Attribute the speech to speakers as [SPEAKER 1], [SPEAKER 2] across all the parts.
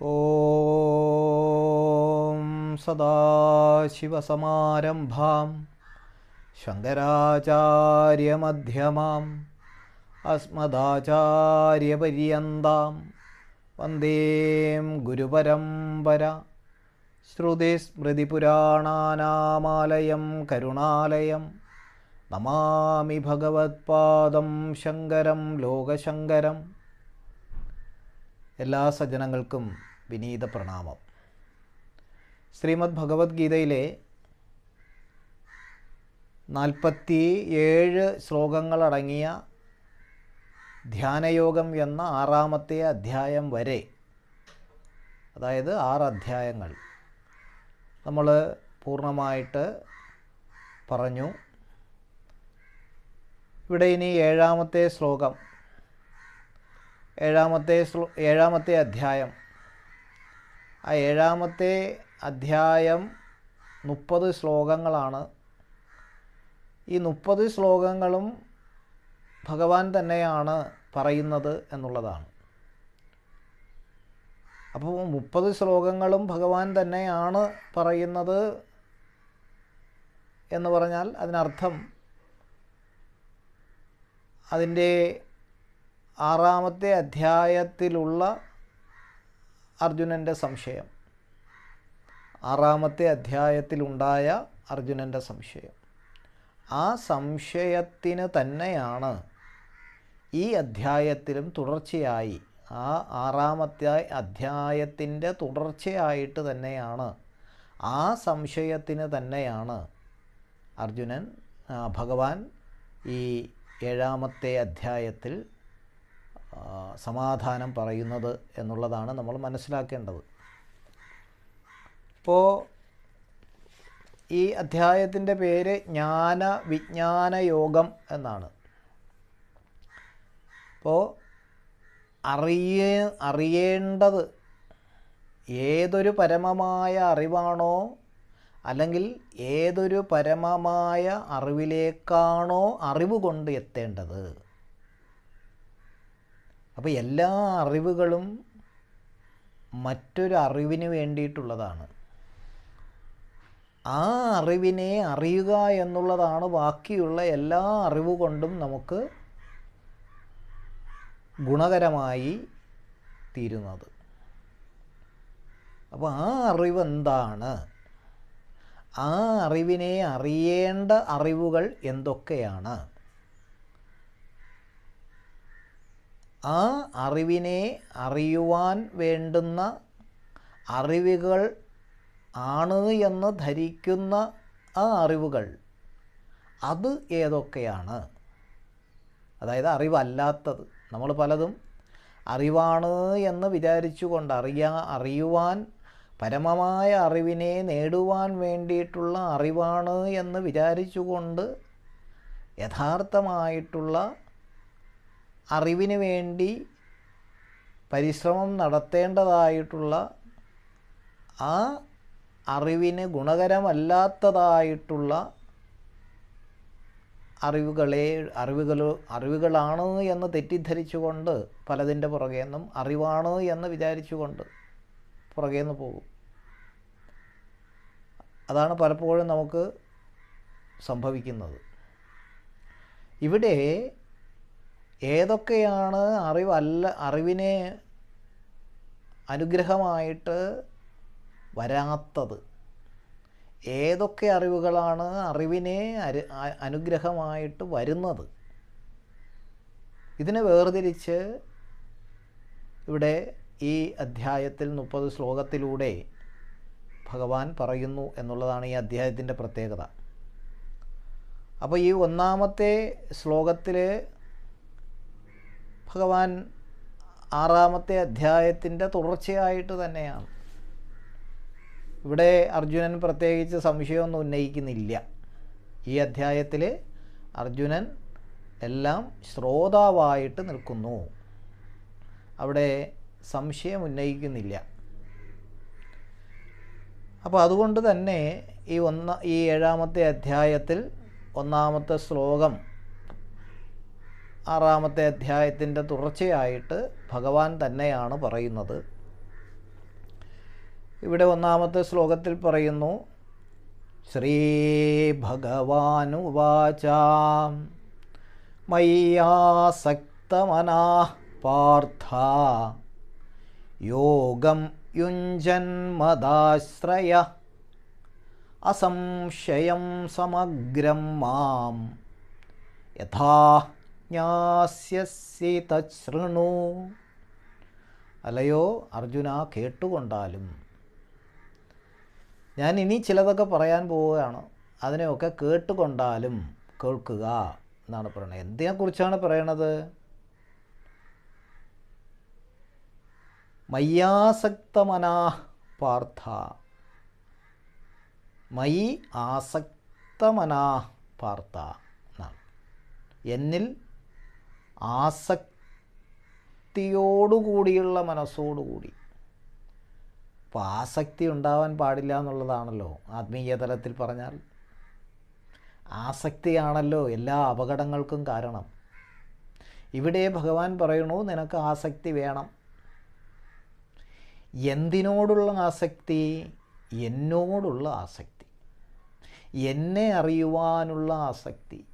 [SPEAKER 1] ഓം സദാശിവസമാരംഭാം ശങ്കരാചാര്യമധ്യമാം അസ്മദാചാര്യപര്യന്താം വന്ദേം ഗുരുപരമ്പര ശ്രുതിസ്മൃതിപുരാണാനാമാലയം കരുണാലയം നമാമി ഭഗവത്പാദം ശങ്കരം ലോകശങ്കരം എല്ലാ സജ്ജനങ്ങൾക്കും വിനീത പ്രണാമം. ശ്രീമദ് ഭഗവത്ഗീതയിലെ നാൽപ്പത്തി ഏഴ് ശ്ലോകങ്ങളടങ്ങിയ ധ്യാനയോഗം എന്ന ആറാമത്തെ അധ്യായം വരെ അതായത് ആറ് അധ്യായങ്ങൾ നമ്മൾ പൂർണമായിട്ട് പറഞ്ഞു. ഇവിടെ ഇനി ഏഴാമത്തെ ശ്ലോകം ഏഴാമത്തെ ഏഴാമത്തെ അധ്യായം. ആ ഏഴാമത്തെ അധ്യായം മുപ്പത് ശ്ലോകങ്ങളാണ്. ഈ മുപ്പത് ശ്ലോകങ്ങളും ഭഗവാൻ തന്നെയാണ് പറയുന്നത് എന്നുള്ളതാണ്. അപ്പോൾ മുപ്പത് ശ്ലോകങ്ങളും ഭഗവാൻ തന്നെയാണ് പറയുന്നത് എന്ന് പറഞ്ഞാൽ അതിനർത്ഥം അതിന്റെ ആറാമത്തെ അധ്യായത്തിലുള്ള അർജുനന്റെ സംശയം. ആറാമത്തെ അധ്യായത്തിലുണ്ടായ അർജുനന്റെ സംശയം. ആ സംശയത്തിന് തന്നെയാണ് ഈ അധ്യായത്തിലും തുടർച്ചയായി ആ ആറാമത്തെ അധ്യായത്തിന്റെ തുടർച്ചയായിട്ട് തന്നെയാണ് ആ സംശയത്തിന് തന്നെയാണ് അർജുനൻ ഭഗവാൻ ഈ ഏഴാമത്തെ അധ്യായത്തിൽ സമാധാനം പറയുന്നത് എന്നുള്ളതാണ് നമ്മൾ മനസ്സിലാക്കേണ്ടത്. ഇപ്പോൾ ഈ അധ്യായത്തിന്റെ പേര് ജ്ഞാന വിജ്ഞാന യോഗം എന്നാണ്. അപ്പോൾ അറിയ അറിയേണ്ടത് ഏതൊരു പരമമായ അറിവാണോ അല്ലെങ്കിൽ ഏതൊരു പരമമായ അറിവിലേക്കാണോ അറിവ് കൊണ്ട് എത്തേണ്ടത്? അപ്പോൾ എല്ലാ അറിവുകളും മറ്റൊരു അറിവിന് വേണ്ടിയിട്ടുള്ളതാണ്. ആ അറിവിനെ അറിയുക എന്നുള്ളതാണ് ബാക്കിയുള്ള എല്ലാ അറിവ് കൊണ്ടും നമുക്ക് ഗുണകരമായി തീരുന്നത്. അപ്പോൾ ആ അറിവെന്താണ്? ആ അറിവിനെ അറിയേണ്ട അറിവുകൾ എന്തൊക്കെയാണ്? ആ അറിവിനെ അറിയുവാൻ വേണ്ടുന്ന അറിവുകൾ ആണ് എന്ന് ധരിക്കുന്ന ആ അറിവുകൾ. അത് ഏതൊക്കെയാണ്? അതായത് അറിവല്ലാത്തത്. നമ്മൾ പലതും അറിവാണ് എന്ന് വിചാരിച്ചുകൊണ്ട് അറിയാ അറിയുവാൻ പരമമായ അറിവിനെ നേടുവാൻ വേണ്ടിയിട്ടുള്ള അറിവാണ് എന്ന് വിചാരിച്ചുകൊണ്ട് യഥാർത്ഥമായിട്ടുള്ള അറിവിന് വേണ്ടി പരിശ്രമം നടത്തേണ്ടതായിട്ടുള്ള ആ അറിവിന് ഗുണകരമല്ലാത്തതായിട്ടുള്ള അറിവുകളെ അറിവുകൾ അറിവുകളാണ് എന്ന് തെറ്റിദ്ധരിച്ചുകൊണ്ട് പലതിന്റെ പുറകെ നിന്നും അറിവാണ് എന്ന് വിചാരിച്ചുകൊണ്ട് പുറകെ നിന്ന് പോകും. അതാണ് പലപ്പോഴും നമുക്ക് സംഭവിക്കുന്നത്. ഇവിടെ ഏതൊക്കെയാണ് അറിവല്ല അറിവിനെ അനുഗ്രഹമായിട്ട് വരാത്തത്? ഏതൊക്കെ അറിവുകളാണ് അറിവിനെ അരു അനുഗ്രഹമായിട്ട് വരുന്നത്? ഇതിനെ വേർതിരിച്ച് ഇവിടെ ഈ അധ്യായത്തിൽ മുപ്പത് ശ്ലോകത്തിലൂടെ ഭഗവാൻ പറയുന്നു എന്നുള്ളതാണ് ഈ അധ്യായത്തിന്റെ പ്രത്യേകത. അപ്പോൾ ഈ ഒന്നാമത്തെ ശ്ലോകത്തിൽ ഭഗവാൻ ആറാമത്തെ അധ്യായത്തിന്റെ തുടർച്ചയായിട്ട് തന്നെയാണ്. ഇവിടെ അർജുനൻ പ്രത്യേകിച്ച് സംശയമൊന്നും ഉന്നയിക്കുന്നില്ല. ഈ അധ്യായത്തിൽ അർജുനൻ എല്ലാം ശ്രോതാവായിട്ട് നിൽക്കുന്നു. അവിടെ സംശയം ഉന്നയിക്കുന്നില്ല. അപ്പോൾ അതുകൊണ്ട് തന്നെ ഈ ഒന്ന ഈ ഏഴാമത്തെ അധ്യായത്തിൽ ഒന്നാമത്തെ ശ്ലോകം ആറാമത്തെ അധ്യായത്തിന്റെ തുടർച്ചയായിട്ട് ഭഗവാൻ തന്നെയാണ് പറയുന്നത്. ഇവിടെ ഒന്നാമത്തെ ശ്ലോകത്തിൽ പറയുന്നു ശ്രീ ഭഗവാനുവാച മയ്യാസക്തമനാ പാർത്ഥ. യോഗം യുഞ്ജന്മദാശ്രയ. അസംശയം സമഗ്രം മാം. യഥാ ജ്ഞാസ്യസി തശൃണു അല്ലയോ അർജുന കേട്ടുകൊണ്ടാലും. ഞാൻ ഇനി ചിലതൊക്കെ പറയാൻ പോവുകയാണ്. അതിനെയൊക്കെ കേട്ടുകൊണ്ടാലും കേൾക്കുക എന്നാണ് പറയുന്നത്. എന്തിനെക്കുറിച്ചാണ് പറയണത്? മയ്യാസക്തമനാ പാർത്ഥ. മയി ആസക്തമനാ പാർത്ഥ എന്നാണ്. എന്നിൽ ആസക്തിയോടുകൂടിയുള്ള മനസ്സോടുകൂടി. അപ്പോൾ ആസക്തി ഉണ്ടാവാൻ പാടില്ല എന്നുള്ളതാണല്ലോ ആത്മീയ തലത്തിൽ പറഞ്ഞാൽ. ആസക്തിയാണല്ലോ എല്ലാ അപകടങ്ങൾക്കും കാരണം. ഇവിടെ ഭഗവാൻ പറയണു നിനക്ക് ആസക്തി വേണം. എന്തിനോടുള്ള ആസക്തി? എന്നോടുള്ള ആസക്തി. എന്നെ അറിയുവാനുള്ള ആസക്തി.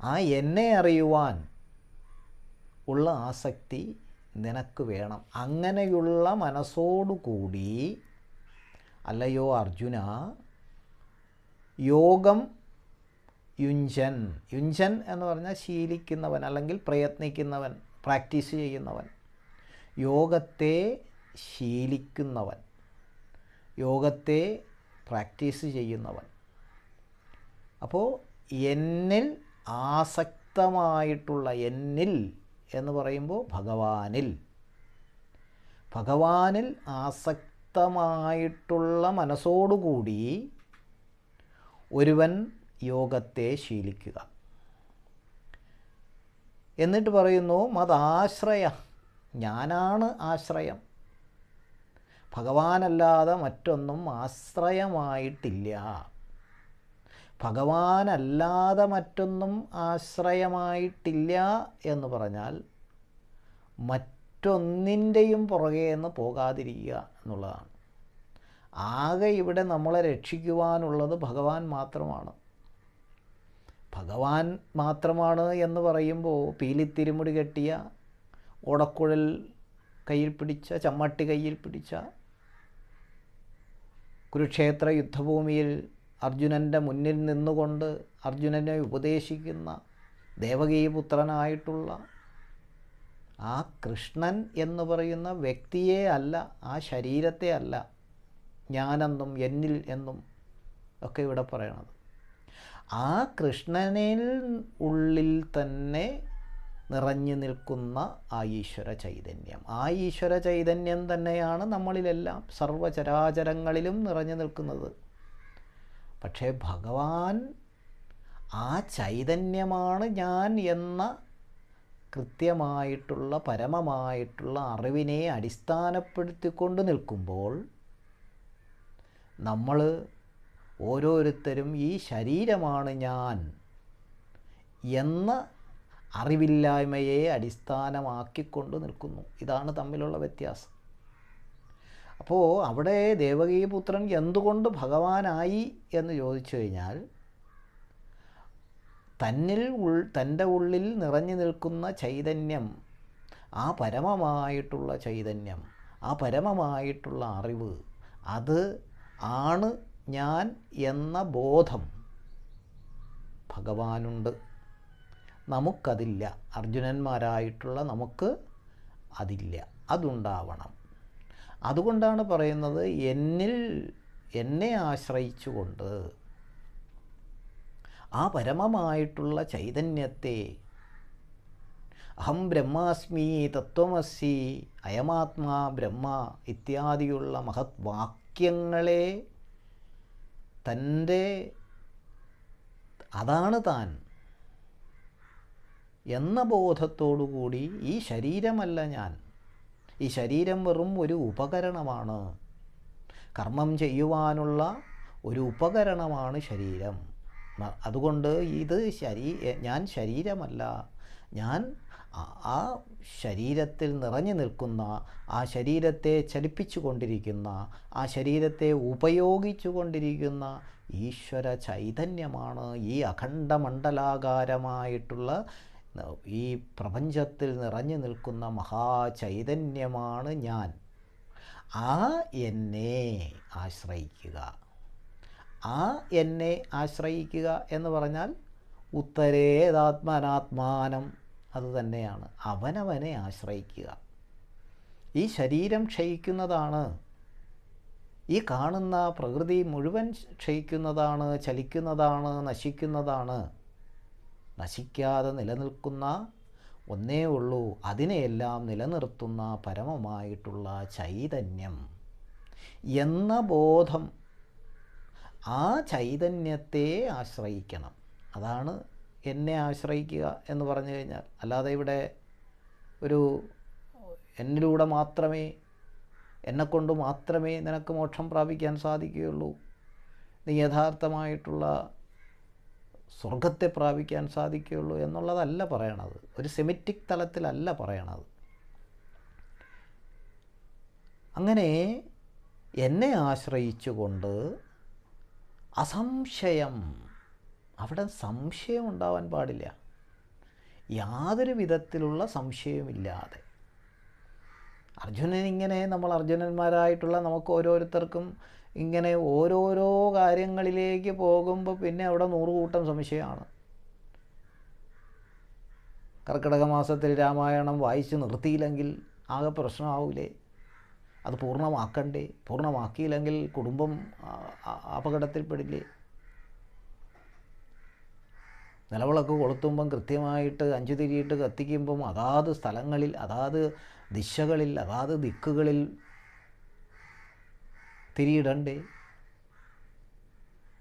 [SPEAKER 1] ആ എന്നെ അറിയുവാൻ ഉള്ള ആസക്തി നിനക്ക് വേണം. അങ്ങനെയുള്ള മനസ്സോടുകൂടി അല്ലയോ അർജുന യോഗം യുഞ്ചൻ. യുഞ്ചൻ എന്ന് പറഞ്ഞാൽ ശീലിക്കുന്നവൻ അല്ലെങ്കിൽ പ്രയത്നിക്കുന്നവൻ പ്രാക്ടീസ് ചെയ്യുന്നവൻ. യോഗത്തെ ശീലിക്കുന്നവൻ. യോഗത്തെ പ്രാക്ടീസ് ചെയ്യുന്നവൻ. അപ്പോൾ എന്നിൽ ആസക്തമായിട്ടുള്ള എന്നിൽ എന്ന് പറയുമ്പോൾ ഭഗവാനിൽ. ഭഗവാനിൽ ആസക്തമായിട്ടുള്ള മനസ്സോടുകൂടി ഒരുവൻ യോഗത്തെ ശീലിക്കുക. എന്നിട്ട് പറയുന്നു മതാശ്രയ ഞാനാണ് ആശ്രയം. ഭഗവാനല്ലാതെ മറ്റൊന്നും ആശ്രയമായിട്ടില്ല. ഭഗവാനല്ലാതെ മറ്റൊന്നും ആശ്രയമായിട്ടില്ല എന്ന് പറഞ്ഞാൽ മറ്റൊന്നിന്റെയും പുറകെ നിന്ന് പോകാതിരിക്കുക എന്നുള്ളതാണ്. ആകെ ഇവിടെ നമ്മളെ രക്ഷിക്കുവാനുള്ളത് ഭഗവാൻ മാത്രമാണ്. ഭഗവാൻ മാത്രമാണ് എന്ന് പറയുമ്പോൾ പീലിത്തിരുമുടി കെട്ടിയ ഓടക്കുഴൽ കയ്യിൽ പിടിച്ച ചമ്മട്ടി കയ്യിൽ പിടിച്ച കുരുക്ഷേത്ര യുദ്ധഭൂമിയിൽ അർജുനന്റെ മുന്നിൽ നിന്നുകൊണ്ട് അർജുനനെ ഉപദേശിക്കുന്ന ദേവകീപുത്രനായിട്ടുള്ള ആ കൃഷ്ണൻ എന്ന് പറയുന്ന വ്യക്തിയെ അല്ല ആ ശരീരത്തെ അല്ല ഞാനെന്നും എന്നിൽ എന്നും ഒക്കെ ഇവിടെ പറയണത്. ആ കൃഷ്ണനിൽ ഉള്ളിൽ തന്നെ നിറഞ്ഞു നിൽക്കുന്ന ആ ഈശ്വര ചൈതന്യം. ആ ഈശ്വര ചൈതന്യം തന്നെയാണ് നമ്മളിലെല്ലാം സർവചരാചരങ്ങളിലും നിറഞ്ഞു നിൽക്കുന്നത്. പക്ഷേ ഭഗവാൻ ആ ചൈതന്യമാണ് ഞാൻ എന്ന കൃത്യമായിട്ടുള്ള പരമമായിട്ടുള്ള അറിവിനെ അടിസ്ഥാനപ്പെടുത്തിക്കൊണ്ട് നിൽക്കുമ്പോൾ നമ്മൾ ഓരോരുത്തരും ഈ ശരീരമാണ് ഞാൻ എന്ന അറിവില്ലായ്മയെ അടിസ്ഥാനമാക്കിക്കൊണ്ട് നിൽക്കുന്നു. ഇതാണ് തമ്മിലുള്ള വ്യത്യാസം. അപ്പോൾ അവിടെ ദേവകീപുത്രൻ എന്തുകൊണ്ട് ഭഗവാനായി എന്ന് ചോദിച്ചു കഴിഞ്ഞാൽ തന്നിൽ ഉൾ തന്റെ ഉള്ളിൽ നിറഞ്ഞു നിൽക്കുന്ന ചൈതന്യം ആ പരമമായിട്ടുള്ള ചൈതന്യം ആ പരമമായിട്ടുള്ള അറിവ് അത് ആണ് ഞാൻ എന്ന ബോധം ഭഗവാനുണ്ട്. നമുക്കതില്ല. അർജുനന്മാരായിട്ടുള്ള നമുക്ക് അതില്ല. അതുണ്ടാവണം. അതുകൊണ്ടാണ് പറയുന്നത് എന്നിൽ എന്നെ ആശ്രയിച്ചുകൊണ്ട് ആ പരമമായിട്ടുള്ള ചൈതന്യത്തെ അഹം ബ്രഹ്മാസ്മി തത്വമസി അയമാത്മാ ബ്രഹ്മ ഇത്യാദിയുള്ള മഹത് വാക്യങ്ങളെ തന്റെ അതാണ് താൻ എന്ന ബോധത്തോടു കൂടി ഈ ശരീരമല്ല ഞാൻ. ഈ ശരീരം വെറും ഒരു ഉപകരണമാണ്. കർമ്മം ചെയ്യുവാനുള്ള ഒരു ഉപകരണമാണ് ശരീരം. അതുകൊണ്ട് ഇത് ശരീ ഞാൻ ശരീരമല്ല. ഞാൻ ആ- ശരീരത്തിൽ നിറഞ്ഞു നിൽക്കുന്ന ആ ശരീരത്തെ ചലിപ്പിച്ചു കൊണ്ടിരിക്കുന്ന ആ ശരീരത്തെ ഉപയോഗിച്ചു കൊണ്ടിരിക്കുന്ന ഈശ്വര ചൈതന്യമാണ് ഈ അഖണ്ഡമണ്ഡലാകാരമായിട്ടുള്ള ഈ പ്രപഞ്ചത്തിൽ നിറഞ്ഞു നിൽക്കുന്ന മഹാചൈതന്യമാണ് ഞാൻ. ആ എന്നെ ആശ്രയിക്കുക. ആ എന്നെ ആശ്രയിക്കുക എന്ന് പറഞ്ഞാൽ ഉത്തരേതാത്മനാത്മാനം അത് തന്നെയാണ്. അവനവനെ ആശ്രയിക്കുക. ഈ ശരീരം ക്ഷയിക്കുന്നതാണ്. ഈ കാണുന്ന പ്രകൃതി മുഴുവൻ ക്ഷയിക്കുന്നതാണ് ചലിക്കുന്നതാണ് നശിക്കുന്നതാണ്. നശിക്കാതെ നിലനിൽക്കുന്ന ഒന്നേ ഉള്ളൂ. അതിനെയെല്ലാം നിലനിർത്തുന്ന പരമമായിട്ടുള്ള ചൈതന്യം. എന്ന ബോധം ആ ചൈതന്യത്തെ ആശ്രയിക്കണം. അതാണ് എന്നെ ആശ്രയിക്കുക എന്ന് പറഞ്ഞു കഴിഞ്ഞാൽ. അല്ലാതെ ഇവിടെ ഒരു എന്നിലൂടെ മാത്രമേ എന്നെക്കൊണ്ട് മാത്രമേ നിനക്ക് മോക്ഷം പ്രാപിക്കാൻ സാധിക്കുകയുള്ളൂ. നീ യഥാർത്ഥമായിട്ടുള്ള സ്വർഗത്തെ പ്രാപിക്കാൻ സാധിക്കുകയുള്ളൂ എന്നുള്ളതല്ല പറയണത്. ഒരു സെമിറ്റിക് തലത്തിലല്ല പറയണത്. അങ്ങനെ എന്നെ ആശ്രയിച്ചുകൊണ്ട് അസംശയം അവിടെ സംശയം ഉണ്ടാവാൻ പാടില്ല. യാതൊരു വിധത്തിലുള്ള സംശയമില്ലാതെ അർജുനൻ ഇങ്ങനെ നമ്മൾ അർജുനന്മാരായിട്ടുള്ള നമുക്ക് ഓരോരുത്തർക്കും ഇങ്ങനെ ഓരോരോ കാര്യങ്ങളിലേക്ക് പോകുമ്പോൾ പിന്നെ അവിടെ നൂറുകൂട്ടം സംശയമാണ്. കർക്കിടക മാസത്തിൽ രാമായണം വായിച്ച് നിർത്തിയില്ലെങ്കിൽ ആകെ പ്രശ്നമാവൂലേ? അത് പൂർണമാക്കണ്ടേ? പൂർണമാക്കിയില്ലെങ്കിൽ കുടുംബം അപകടത്തിൽപ്പെടില്ലേ? നിലവിളക്ക് കൊളുത്തുമ്പം കൃത്യമായിട്ട് അഞ്ചു തിരിയിട്ട് കത്തിക്കുമ്പം അതാത് സ്ഥലങ്ങളിൽ അതാത് ദിശകളിൽ അതാത് ദിക്കുകളിൽ തിരിയിടണ്ടേ?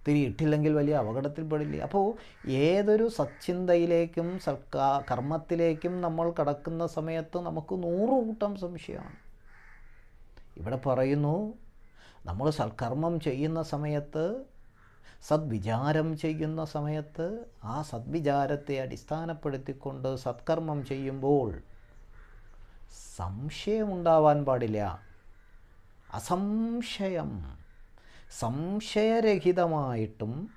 [SPEAKER 1] തിരിയിട്ടില്ലെങ്കിൽ വലിയ അപകടത്തിൽപ്പെടില്ലേ അപ്പോൾ ഏതൊരു സച്ചിന്തയിലേക്കും സർക്കാ കർമ്മത്തിലേക്കും നമ്മൾ കടക്കുന്ന സമയത്ത് നമുക്ക് നൂറ് കൂട്ടം സംശയമാണ്. ഇവിടെ പറയുന്നു നമ്മൾ സൽക്കർമ്മം ചെയ്യുന്ന സമയത്ത് സദ്വിചാരം ചെയ്യുന്ന സമയത്ത് ആ സദ്വിചാരത്തെ അടിസ്ഥാനപ്പെടുത്തിക്കൊണ്ട് സത്കർമ്മം ചെയ്യുമ്പോൾ സംശയമുണ്ടാവാൻ പാടില്ല. അസംശയം. സംശയരഹിതമായിട്ടും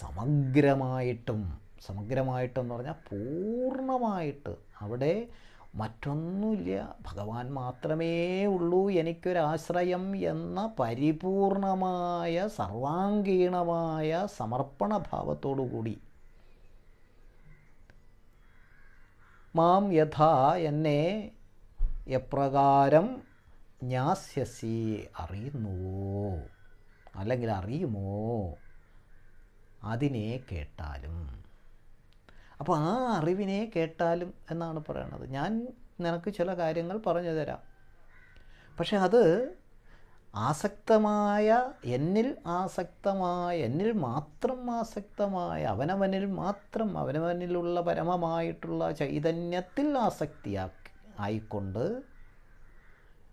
[SPEAKER 1] സമഗ്രമായിട്ടും സമഗ്രമായിട്ടെന്ന് പറഞ്ഞാൽ പൂർണമായിട്ട് അവിടെ മറ്റൊന്നുമില്ല. ഭഗവാൻ മാത്രമേ ഉള്ളൂ എനിക്കൊരാശ്രയം എന്ന പരിപൂർണമായ സർവാംഗീണമായ സമർപ്പണ ഭാവത്തോടു കൂടി. മാം യഥാ എന്നെ എപ്രകാരം ജ്ഞാസ്യസി അറിയുന്നുവോ? അല്ലെങ്കിൽ അറിയുമോ? അതിനെ കേട്ടാലും. അപ്പോൾ ആ അറിവിനെ കേട്ടാലും എന്നാണ് പറയണത്. ഞാൻ നിനക്ക് ചില കാര്യങ്ങൾ പറഞ്ഞു തരാം. പക്ഷെ അത് ആസക്തമായ എന്നിൽ ആസക്തമായ എന്നിൽ മാത്രം ആസക്തമായ അവനവനിൽ മാത്രം അവനവനിലുള്ള പരമമായിട്ടുള്ള ചൈതന്യത്തിൽ ആസക്തിയാക്കി ആയിക്കൊണ്ട്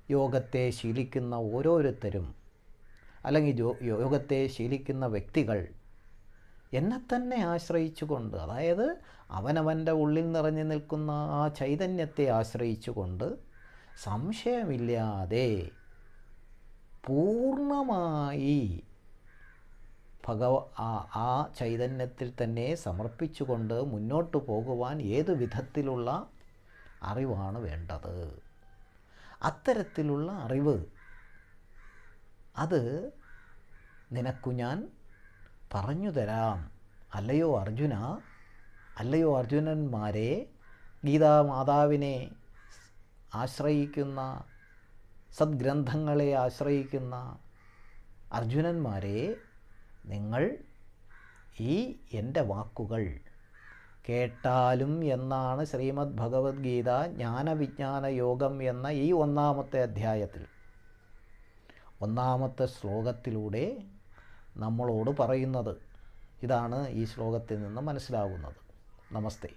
[SPEAKER 1] യോഗത്തെ ശീലിക്കുന്ന ഓരോരുത്തരും അല്ലെങ്കിൽ യോഗത്തെ ശീലിക്കുന്ന വ്യക്തികൾ എന്നെ തന്നെ ആശ്രയിച്ചുകൊണ്ട് അതായത് അവനവന്റെ ഉള്ളിൽ നിറഞ്ഞു നിൽക്കുന്ന ആ ചൈതന്യത്തെ ആശ്രയിച്ചുകൊണ്ട് സംശയമില്ലാതെ പൂർണമായി ഭഗവ ആ ചൈതന്യത്തിൽ തന്നെ സമർപ്പിച്ചുകൊണ്ട് മുന്നോട്ട് പോകുവാൻ ഏത് വിധത്തിലുള്ള അറിവാണ് വേണ്ടത്? അത്തരത്തിലുള്ള അറിവ്. അത് നിനക്കു ഞാൻ പറഞ്ഞു തരാം. അല്ലയോ അർജുന? അല്ലയോ അർജുനന്മാരെ? ഗീതാമാതാവിനെ ആശ്രയിക്കുന്ന സദ്ഗ്രന്ഥങ്ങളെ ആശ്രയിക്കുന്ന അർജുനന്മാരെ നിങ്ങൾ ഈ എന്റെ വാക്കുകൾ കേട്ടാലും എന്നാണ് ശ്രീമദ് ഭഗവത്ഗീത ജ്ഞാനവിജ്ഞാന യോഗം എന്ന ഈ ഒന്നാമത്തെ അധ്യായത്തിൽ. ഒന്നാമത്തെ ശ്ലോകത്തിലൂടെ നമ്മളോട് പറയുന്നത്. ഇതാണ് ഈ ശ്ലോകത്തിൽ നിന്ന് മനസ്സിലാകുന്നത് നമസ്തേ.